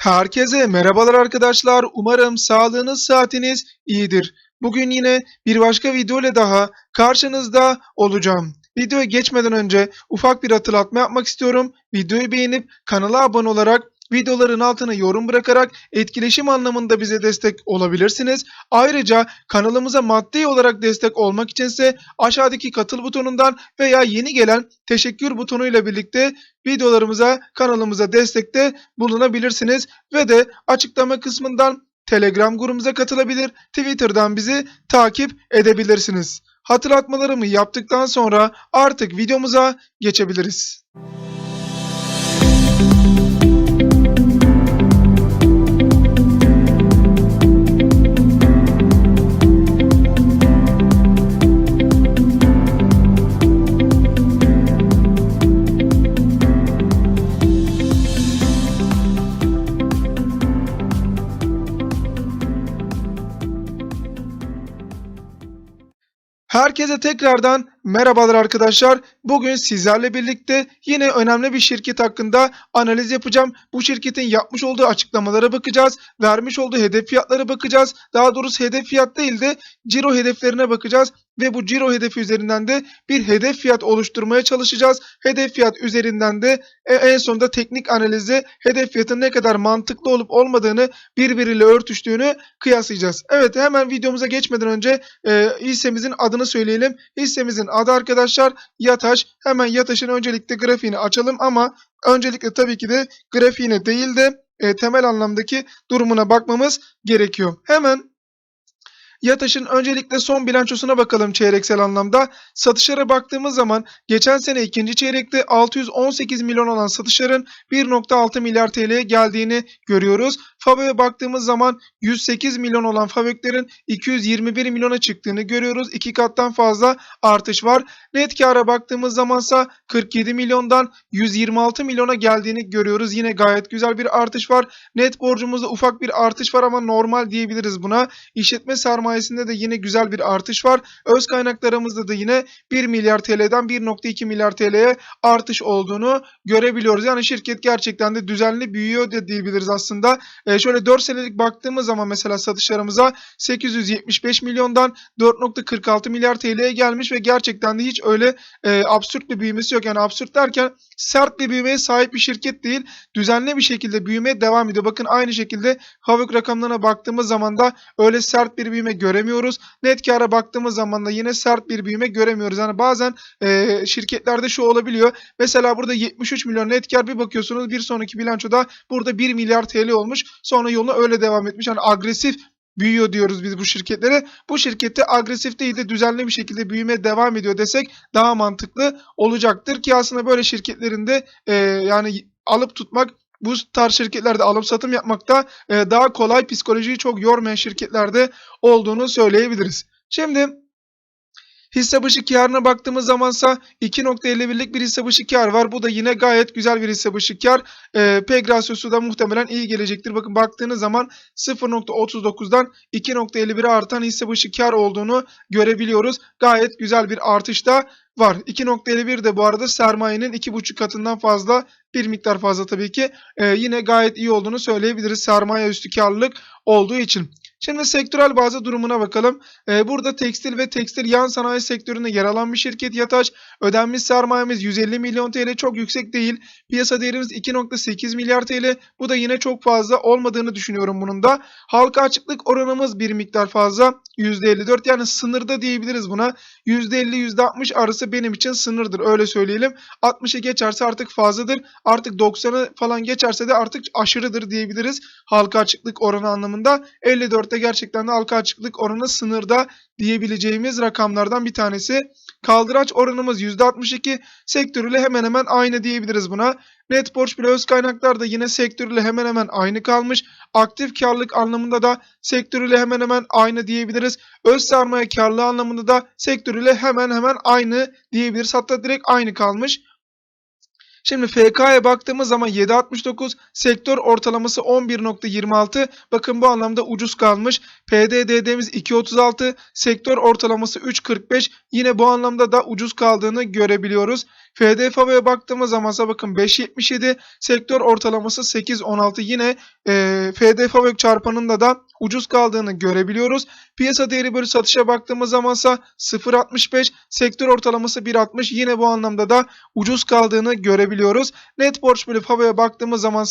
Herkese merhabalar arkadaşlar. Umarım sağlığınız, saatiniz iyidir. Bugün yine bir başka video ile daha karşınızda olacağım. Videoya geçmeden önce ufak bir hatırlatma yapmak istiyorum. Videoyu beğenip kanala abone olarak videoların altına yorum bırakarak etkileşim anlamında bize destek olabilirsiniz. Ayrıca kanalımıza maddi olarak destek olmak içinse aşağıdaki katıl butonundan veya yeni gelen teşekkür butonuyla birlikte videolarımıza, kanalımıza destekte bulunabilirsiniz ve de açıklama kısmından Telegram grubumuza katılabilir, Twitter'dan bizi takip edebilirsiniz. Hatırlatmalarımı yaptıktan sonra artık videomuza geçebiliriz. Herkese tekrardan merhabalar arkadaşlar. Bugün sizlerle birlikte yine önemli bir şirket hakkında analiz yapacağım. Bu şirketin yapmış olduğu açıklamalara bakacağız. Vermiş olduğu hedef fiyatlara bakacağız. Daha doğrusu hedef fiyat değil de ciro hedeflerine bakacağız. Ve bu ciro hedefi üzerinden de bir hedef fiyat oluşturmaya çalışacağız. Hedef fiyat üzerinden de e, en sonunda teknik analizde hedef fiyatın ne kadar mantıklı olup olmadığını birbiriyle örtüştüğünü kıyaslayacağız. Evet hemen videomuza geçmeden önce e, hissemizin adını söyleyelim. Hissemizin adı arkadaşlar Yataş. Hemen Yataş'ın öncelikle grafiğini açalım ama öncelikle tabii ki de grafiğine değil de e, temel anlamdaki durumuna bakmamız gerekiyor. Hemen Yataş'ın öncelikle son bilançosuna bakalım çeyreksel anlamda. Satışlara baktığımız zaman geçen sene ikinci çeyrekte 618 milyon olan satışların 1.6 milyar TL'ye geldiğini görüyoruz. FAVÖ'ye baktığımız zaman 108 milyon olan FAVÖK'lerin 221 milyona çıktığını görüyoruz. İki kattan fazla artış var. Net kâra baktığımız zamansa 47 milyondan 126 milyona geldiğini görüyoruz. Yine gayet güzel bir artış var. Net borcumuzda ufak bir artış var ama normal diyebiliriz buna. İşletme sermayesinde de yine güzel bir artış var. Öz kaynaklarımızda da yine 1 milyar TL'den 1.2 milyar TL'ye artış olduğunu görebiliyoruz. Yani şirket gerçekten de düzenli büyüyor diyebiliriz aslında. E, şöyle 4 senelik baktığımız zaman mesela satışlarımıza 875 milyondan 4.46 milyar TL'ye gelmiş ve gerçekten de hiç öyle e, absürt bir büyümesi yok. Yani absürt derken sert bir büyümeye sahip bir şirket değil. Düzenli bir şekilde büyümeye devam ediyor. Bakın aynı şekilde Havuk rakamlarına baktığımız zaman da öyle sert bir büyüme göremiyoruz. Net kâra baktığımız zaman da yine sert bir büyüme göremiyoruz. Yani bazen e, şirketlerde şu olabiliyor. Mesela burada 73 milyon net kâr bir bakıyorsunuz bir sonraki bilançoda burada 1 milyar TL olmuş. Sonra yoluna öyle devam etmiş. Yani agresif büyüyor diyoruz biz bu şirketlere. Bu şirkette agresif değil de düzenli bir şekilde büyümeye devam ediyor desek daha mantıklı olacaktır ki aslında böyle şirketlerinde e, yani alıp tutmak bu tarz şirketlerde alım satım yapmakta e, daha kolay psikolojiyi çok yormayan şirketlerde olduğunu söyleyebiliriz. Şimdi Hisse başı karına baktığımız zamansa 2.51'lik bir hisse başı kar var. Bu da yine gayet güzel bir hisse başı kar. E, PEG rasyosu da muhtemelen iyi gelecektir. Bakın baktığınız zaman 0.39'dan 2.51'e artan hisse başı kar olduğunu görebiliyoruz. Gayet güzel bir artış da var. 2.51 de bu arada sermayenin 2.5 katından fazla bir miktar fazla tabii ki. E, yine gayet iyi olduğunu söyleyebiliriz sermaye üstü karlılık olduğu için. Şimdi sektörel bazı durumuna bakalım. Ee, burada tekstil ve tekstil yan sanayi sektöründe yer alan bir şirket Yataş. Ödenmiş sermayemiz 150 milyon TL çok yüksek değil. Piyasa değerimiz 2.8 milyar TL. Bu da yine çok fazla olmadığını düşünüyorum bunun da. Halka açıklık oranımız bir miktar fazla. %54 yani sınırda diyebiliriz buna. %50-%60 arası benim için sınırdır öyle söyleyelim. 60'ı geçerse artık fazladır. Artık 90'ı falan geçerse de artık aşırıdır diyebiliriz. Halka açıklık oranı anlamında. 54'te gerçekten de halka açıklık oranı sınırda diyebileceğimiz rakamlardan bir tanesi. Kaldıraç oranımız %62. Sektörüyle hemen hemen aynı diyebiliriz buna. Net borç bile öz kaynaklar da yine sektörüyle hemen hemen aynı kalmış. Aktif karlılık anlamında da sektörüyle hemen hemen aynı diyebiliriz. Öz sermaye karlılığı anlamında da sektörüyle hemen hemen aynı diyebiliriz. Hatta direkt aynı kalmış. Şimdi FK'ya baktığımız zaman 7.69 sektör ortalaması 11.26 bakın bu anlamda ucuz kalmış. PDD'miz 2.36 sektör ortalaması 3.45 yine bu anlamda da ucuz kaldığını görebiliyoruz. FDFA'ya baktığımız zaman bakın 5.77 sektör ortalaması 8.16 yine e, FDFA çarpanında da ucuz kaldığını görebiliyoruz. Piyasa değeri bölü satışa baktığımız zaman ise 0.65 sektör ortalaması 1.60 yine bu anlamda da ucuz kaldığını görebiliyoruz. Net borç bölü FAVÖ'ye baktığımız zaman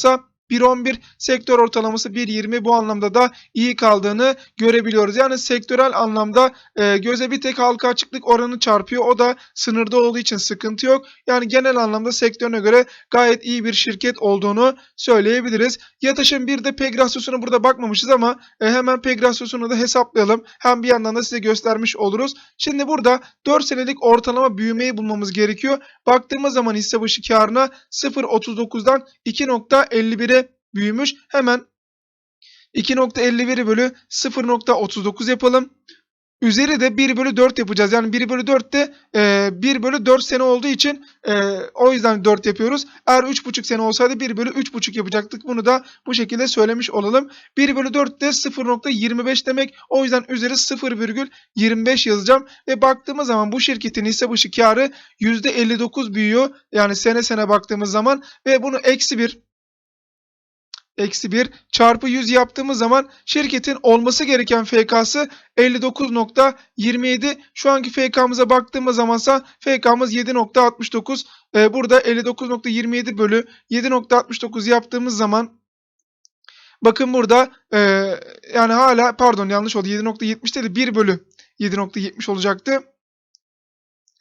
1.11 sektör ortalaması 1.20 bu anlamda da iyi kaldığını görebiliyoruz. Yani sektörel anlamda e, göze bir tek halka açıklık oranı çarpıyor. O da sınırda olduğu için sıkıntı yok. Yani genel anlamda sektörüne göre gayet iyi bir şirket olduğunu söyleyebiliriz. Yataş'ın bir de PEG burada bakmamışız ama e, hemen PEG rasyosunu da hesaplayalım. Hem bir yandan da size göstermiş oluruz. Şimdi burada 4 senelik ortalama büyümeyi bulmamız gerekiyor. Baktığımız zaman hisse başı karına 0.39'dan 2.51'e büyümüş. Hemen 2.51 bölü 0.39 yapalım. Üzeri de 1 bölü 4 yapacağız. Yani 1 bölü 4 de e, 1 bölü 4 sene olduğu için e, o yüzden 4 yapıyoruz. Eğer 3,5 sene olsaydı 1 bölü 3,5 yapacaktık. Bunu da bu şekilde söylemiş olalım. 1 bölü 4 de 0.25 demek. O yüzden üzeri 0,25 yazacağım. Ve baktığımız zaman bu şirketin hisse başı karı %59 büyüyor. Yani sene sene baktığımız zaman ve bunu eksi 1 eksi 1 çarpı 100 yaptığımız zaman şirketin olması gereken FK'sı 59.27. Şu anki FK'mıza baktığımız zamansa FK'mız 7.69. Ee, burada 59.27 bölü 7.69 yaptığımız zaman bakın burada e, yani hala pardon yanlış oldu 7.70 değil 1 bölü 7.70 olacaktı.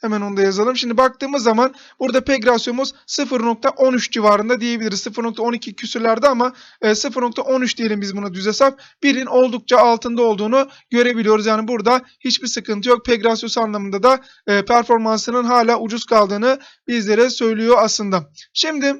Hemen onu da yazalım. Şimdi baktığımız zaman burada PEG rasyomuz 0.13 civarında diyebiliriz. 0.12 küsürlerde ama e, 0.13 diyelim biz buna düz hesap. Birin oldukça altında olduğunu görebiliyoruz. Yani burada hiçbir sıkıntı yok. PEG rasyosu anlamında da e, performansının hala ucuz kaldığını bizlere söylüyor aslında. Şimdi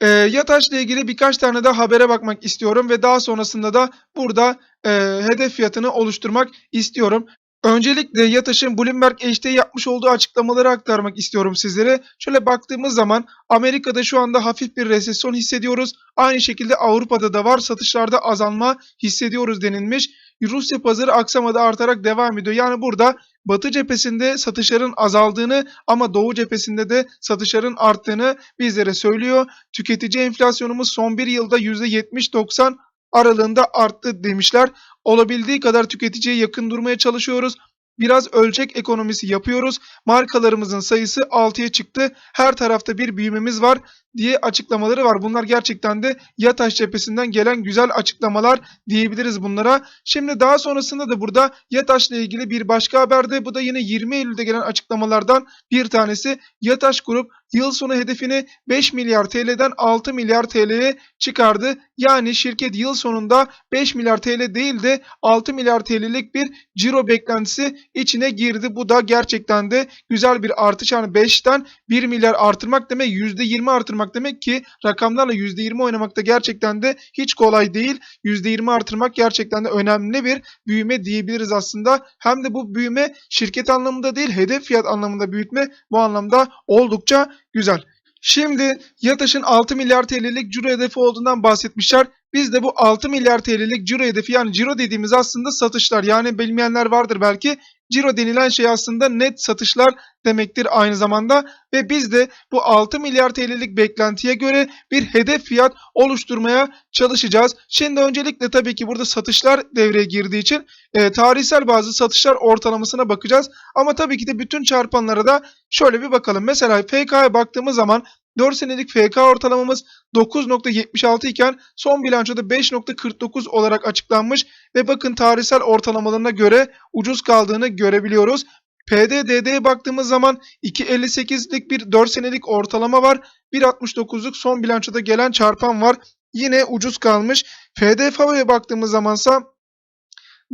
e, Yataş'la ilgili birkaç tane de habere bakmak istiyorum ve daha sonrasında da burada e, hedef fiyatını oluşturmak istiyorum. Öncelikle Yataş'ın Bloomberg HT yapmış olduğu açıklamaları aktarmak istiyorum sizlere. Şöyle baktığımız zaman Amerika'da şu anda hafif bir resesyon hissediyoruz. Aynı şekilde Avrupa'da da var. Satışlarda azalma hissediyoruz denilmiş. Rusya pazarı aksamada artarak devam ediyor. Yani burada Batı cephesinde satışların azaldığını ama Doğu cephesinde de satışların arttığını bizlere söylüyor. Tüketici enflasyonumuz son bir yılda %70-90 aralığında arttı demişler. Olabildiği kadar tüketiciye yakın durmaya çalışıyoruz. Biraz ölçek ekonomisi yapıyoruz. Markalarımızın sayısı 6'ya çıktı. Her tarafta bir büyümemiz var diye açıklamaları var. Bunlar gerçekten de Yataş cephesinden gelen güzel açıklamalar diyebiliriz bunlara. Şimdi daha sonrasında da burada Yataş'la ilgili bir başka haberde bu da yine 20 Eylül'de gelen açıklamalardan bir tanesi. Yataş Grup yıl sonu hedefini 5 milyar TL'den 6 milyar TL'ye çıkardı. Yani şirket yıl sonunda 5 milyar TL değil de 6 milyar TL'lik bir ciro beklentisi içine girdi. Bu da gerçekten de güzel bir artış. Yani 5'ten 1 milyar artırmak demek %20 artırmak demek ki rakamlarla %20 oynamak da gerçekten de hiç kolay değil. %20 artırmak gerçekten de önemli bir büyüme diyebiliriz aslında. Hem de bu büyüme şirket anlamında değil hedef fiyat anlamında büyütme bu anlamda oldukça güzel. Şimdi Yataş'ın 6 milyar TL'lik ciro hedefi olduğundan bahsetmişler. Biz de bu 6 milyar TL'lik ciro hedefi yani ciro dediğimiz aslında satışlar. Yani bilmeyenler vardır belki. Ciro denilen şey aslında net satışlar demektir aynı zamanda ve biz de bu 6 milyar TL'lik beklentiye göre bir hedef fiyat oluşturmaya çalışacağız. Şimdi öncelikle tabii ki burada satışlar devreye girdiği için e, tarihsel bazı satışlar ortalamasına bakacağız. Ama tabii ki de bütün çarpanlara da şöyle bir bakalım. Mesela FK'ya baktığımız zaman 4 senelik FK ortalamamız 9.76 iken son bilançoda 5.49 olarak açıklanmış ve bakın tarihsel ortalamalarına göre ucuz kaldığını görebiliyoruz. PDD'ye baktığımız zaman 2.58'lik bir 4 senelik ortalama var. 1.69'luk son bilançoda gelen çarpan var. Yine ucuz kalmış. FDFA'ya baktığımız zamansa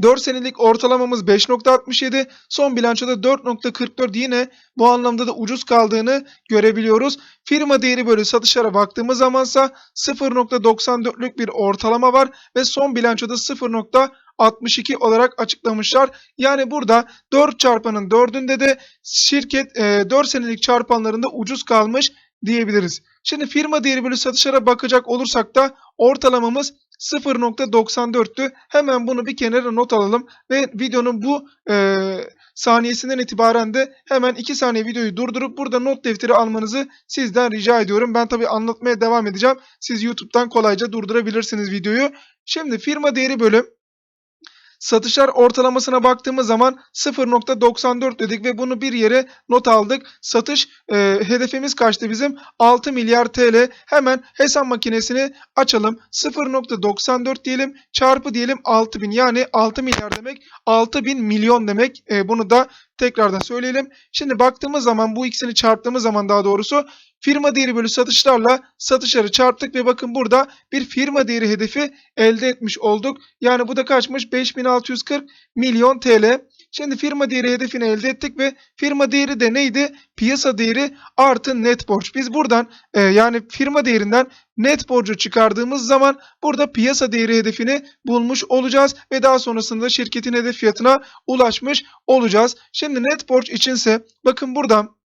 4 senelik ortalamamız 5.67, son bilançoda 4.44 yine bu anlamda da ucuz kaldığını görebiliyoruz. Firma değeri bölü satışlara baktığımız zamansa 0.94'lük bir ortalama var ve son bilançoda 0.62 olarak açıklamışlar. Yani burada 4 çarpanın 4'ünde de şirket e, 4 senelik çarpanlarında ucuz kalmış diyebiliriz. Şimdi firma değeri bölü satışlara bakacak olursak da ortalamamız 0.94'tü. Hemen bunu bir kenara not alalım ve videonun bu e, saniyesinden itibaren de hemen 2 saniye videoyu durdurup burada not defteri almanızı sizden rica ediyorum. Ben tabii anlatmaya devam edeceğim. Siz YouTube'dan kolayca durdurabilirsiniz videoyu. Şimdi firma değeri bölüm Satışlar ortalamasına baktığımız zaman 0.94 dedik ve bunu bir yere not aldık. Satış e, hedefimiz kaçtı bizim? 6 milyar TL. Hemen hesap makinesini açalım. 0.94 diyelim çarpı diyelim 6000 yani 6 milyar demek 6000 milyon demek. E, bunu da tekrardan söyleyelim. Şimdi baktığımız zaman bu ikisini çarptığımız zaman daha doğrusu firma değeri bölü satışlarla satışları çarptık ve bakın burada bir firma değeri hedefi elde etmiş olduk. Yani bu da kaçmış? 5640 milyon TL. Şimdi firma değeri hedefini elde ettik ve firma değeri de neydi? Piyasa değeri artı net borç. Biz buradan e, yani firma değerinden net borcu çıkardığımız zaman burada piyasa değeri hedefini bulmuş olacağız ve daha sonrasında şirketin hedef fiyatına ulaşmış olacağız. Şimdi net borç içinse bakın buradan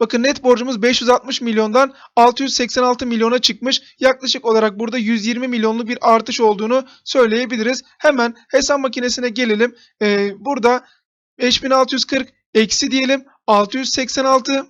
Bakın net borcumuz 560 milyondan 686 milyona çıkmış. Yaklaşık olarak burada 120 milyonlu bir artış olduğunu söyleyebiliriz. Hemen hesap makinesine gelelim. Ee, burada 5640 eksi diyelim 686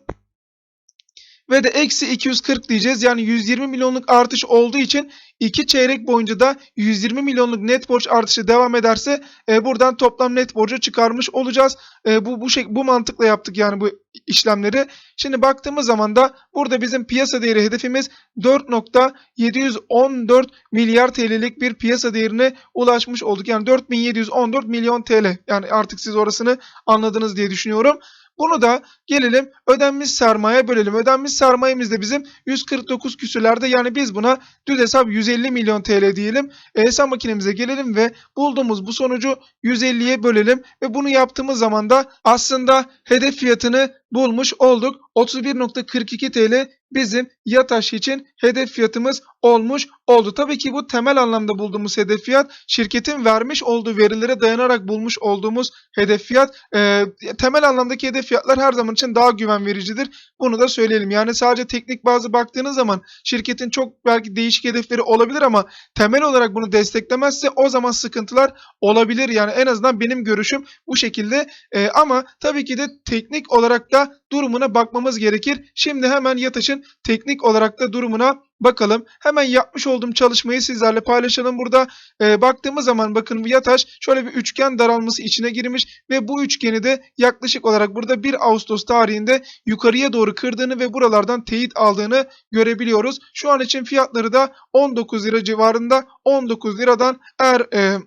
ve de eksi 240 diyeceğiz. Yani 120 milyonluk artış olduğu için 2 çeyrek boyunca da 120 milyonluk net borç artışı devam ederse e, buradan toplam net borcu çıkarmış olacağız. E, bu bu şey bu mantıkla yaptık yani bu işlemleri. Şimdi baktığımız zaman da burada bizim piyasa değeri hedefimiz 4.714 milyar TL'lik bir piyasa değerine ulaşmış olduk. Yani 4714 milyon TL. Yani artık siz orasını anladınız diye düşünüyorum. Bunu da gelelim ödenmiş sermaye bölelim. Ödenmiş sermayemiz de bizim 149 küsürlerde yani biz buna düz hesap 150 milyon TL diyelim. E, hesap makinemize gelelim ve bulduğumuz bu sonucu 150'ye bölelim ve bunu yaptığımız zaman da aslında hedef fiyatını bulmuş olduk. 31.42 TL bizim Yataş için hedef fiyatımız olmuş oldu. Tabii ki bu temel anlamda bulduğumuz hedef fiyat şirketin vermiş olduğu verilere dayanarak bulmuş olduğumuz hedef fiyat. Ee, temel anlamdaki hedef fiyatlar her zaman için daha güven vericidir. Bunu da söyleyelim. Yani sadece teknik bazı baktığınız zaman şirketin çok belki değişik hedefleri olabilir ama temel olarak bunu desteklemezse o zaman sıkıntılar olabilir. Yani en azından benim görüşüm bu şekilde. Ee, ama tabii ki de teknik olarak da durumuna bakmamız gerekir. Şimdi hemen Yataş'ın teknik olarak da durumuna bakalım. Hemen yapmış olduğum çalışmayı sizlerle paylaşalım burada. Ee, baktığımız zaman bakın bu Yataş şöyle bir üçgen daralması içine girmiş ve bu üçgeni de yaklaşık olarak burada 1 Ağustos tarihinde yukarıya doğru kırdığını ve buralardan teyit aldığını görebiliyoruz. Şu an için fiyatları da 19 lira civarında 19 liradan eğer e,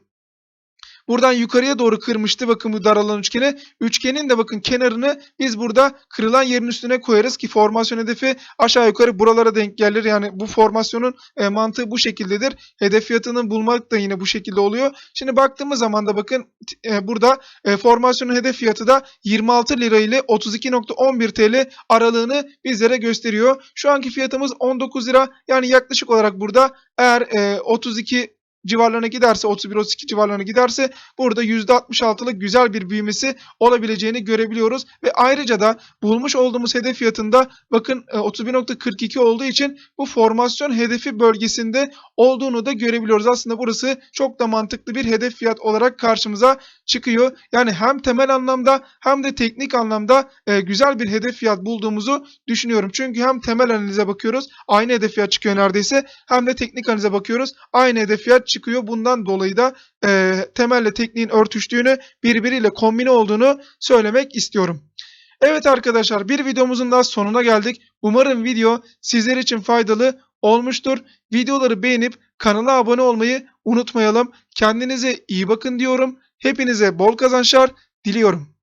Buradan yukarıya doğru kırmıştı bakın bu daralan üçgeni. Üçgenin de bakın kenarını biz burada kırılan yerin üstüne koyarız ki formasyon hedefi aşağı yukarı buralara denk gelir. Yani bu formasyonun e, mantığı bu şekildedir. Hedef fiyatını bulmak da yine bu şekilde oluyor. Şimdi baktığımız zaman da bakın e, burada e, formasyonun hedef fiyatı da 26 lira ile 32.11 TL aralığını bizlere gösteriyor. Şu anki fiyatımız 19 lira. Yani yaklaşık olarak burada eğer e, 32 civarlarına giderse 31-32 civarlarına giderse burada %66'lık güzel bir büyümesi olabileceğini görebiliyoruz. Ve ayrıca da bulmuş olduğumuz hedef fiyatında bakın 31.42 olduğu için bu formasyon hedefi bölgesinde olduğunu da görebiliyoruz. Aslında burası çok da mantıklı bir hedef fiyat olarak karşımıza çıkıyor. Yani hem temel anlamda hem de teknik anlamda e, güzel bir hedef fiyat bulduğumuzu düşünüyorum. Çünkü hem temel analize bakıyoruz aynı hedef fiyat çıkıyor neredeyse hem de teknik analize bakıyoruz aynı hedef fiyat çıkıyor. Bundan dolayı da e, temelle tekniğin örtüştüğünü birbiriyle kombine olduğunu söylemek istiyorum. Evet arkadaşlar bir videomuzun daha sonuna geldik. Umarım video sizler için faydalı olmuştur. Videoları beğenip kanala abone olmayı unutmayalım. Kendinize iyi bakın diyorum. Hepinize bol kazançlar diliyorum.